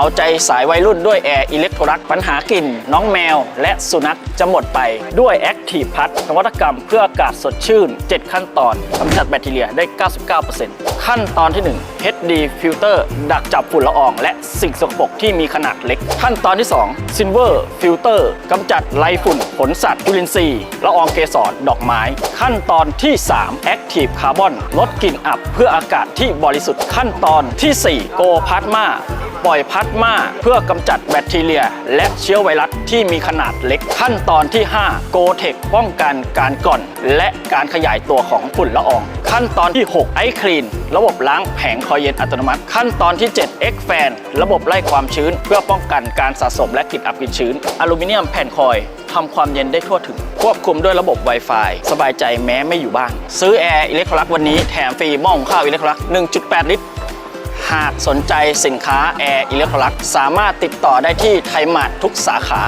เอาใจสายวัยรุ่นด้วยแอร์อิเล็กโทรักปัญหากลิ่น น้องแมว และสุนัขจะหมดไปด้วย Active Plus นวัตกรรมเพื่ออากาศสดชื่น 7 ขั้นตอนกำจัดแบคทีเรียได้ 99%ขั้นตอนที่ 1 HD Filter ดักจับฝุ่นละออง และสิ่งสกปรกที่มีขนาดเล็ก ขั้นตอนที่ 2 Silver Filter กำจัดไรฝุ่นขนสัตว์จุลินทรีย์ละอองเกสรดอกไม้ ขั้นตอนที่ 3 Active Carbon ลดกลิ่นอับเพื่ออากาศที่บริสุทธิ์ขั้นตอนที่ 4 Go Plasma ปล่อยพลาสมาเพื่อกำจัดแบคทีเรีย และเชื้อไวรัสที่มีขนาดเล็ก ขั้นตอนที่5 Go Tech ป้องกันการก่อน และการขยายตัวของฝุ่นละออง ขั้นตอนที่6 i Clean ระบบล้างแผงคอยเย็นอัตโนมัติ ขั้นตอนที่ 7 X Fan ระบบไล่ความชื้น เพื่อป้องกันการสะสมและกลิ่นอับกลิ่นชื้น อลูมิเนียมแผ่นคอยทำความเย็นได้ทั่วถึง ควบคุมด้วยระบบ Wi-Fi สบายใจแม้ไม่อยู่บ้าน ซื้อแอร์อิเล็กทรลักวันนี้แถมฟรีหม้อหุงข้าวอิเล็กทรลัก1.8 ลิตร หากสนใจสินค้าแอร์อิเล็กทรอนิกสามารถติดต่อได้ที่ไทยมาร์ททุกสาขา